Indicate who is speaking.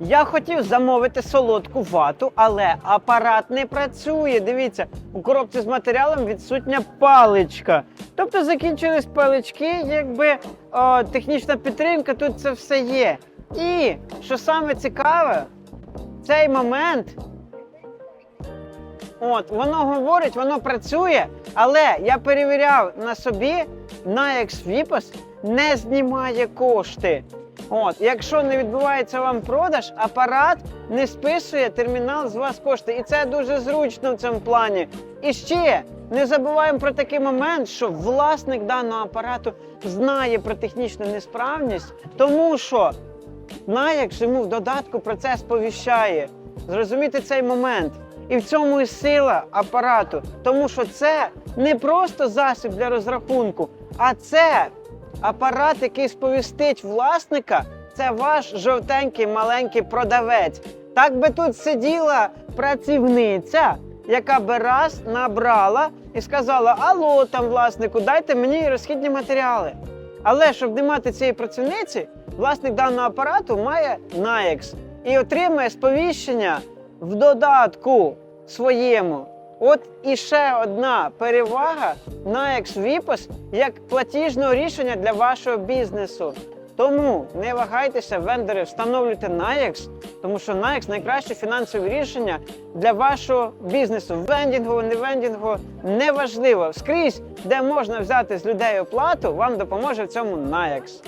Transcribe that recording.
Speaker 1: Я хотів замовити солодку вату, але апарат не працює. Дивіться, у коробці з матеріалом відсутня паличка. Тобто закінчились палички, якби о, технічна підтримка, тут це все є. І що саме цікаве, цей момент. От, воно говорить, воно працює, але я перевіряв на собі, Nayax Vipos не знімає кошти. От, якщо не відбувається вам продаж, апарат не списує термінал з вас кошти. І це дуже зручно в цьому плані. І ще не забуваємо про такий момент, що власник даного апарату знає про технічну несправність, тому що Nayax йому в додатку про це сповіщає. Зрозуміти цей момент. І в цьому і сила апарату, тому що це не просто засіб для розрахунку, а це апарат, який сповістить власника, це ваш жовтенький маленький продавець. Так би тут сиділа працівниця, яка би раз набрала і сказала: Алло, там власнику, дайте мені розхідні матеріали. Але щоб не мати цієї працівниці, власник даного апарату має Nayax і отримує сповіщення в додатку своєму. От і ще одна перевага Nayax Vipos як платіжного рішення для вашого бізнесу. Тому не вагайтеся, вендори, встановлюйте Nayax, тому що Nayax найкраще фінансове рішення для вашого бізнесу. Вендінгово, не вендінгово, неважливо. Скрізь, де можна взяти з людей оплату, вам допоможе в цьому Nayax.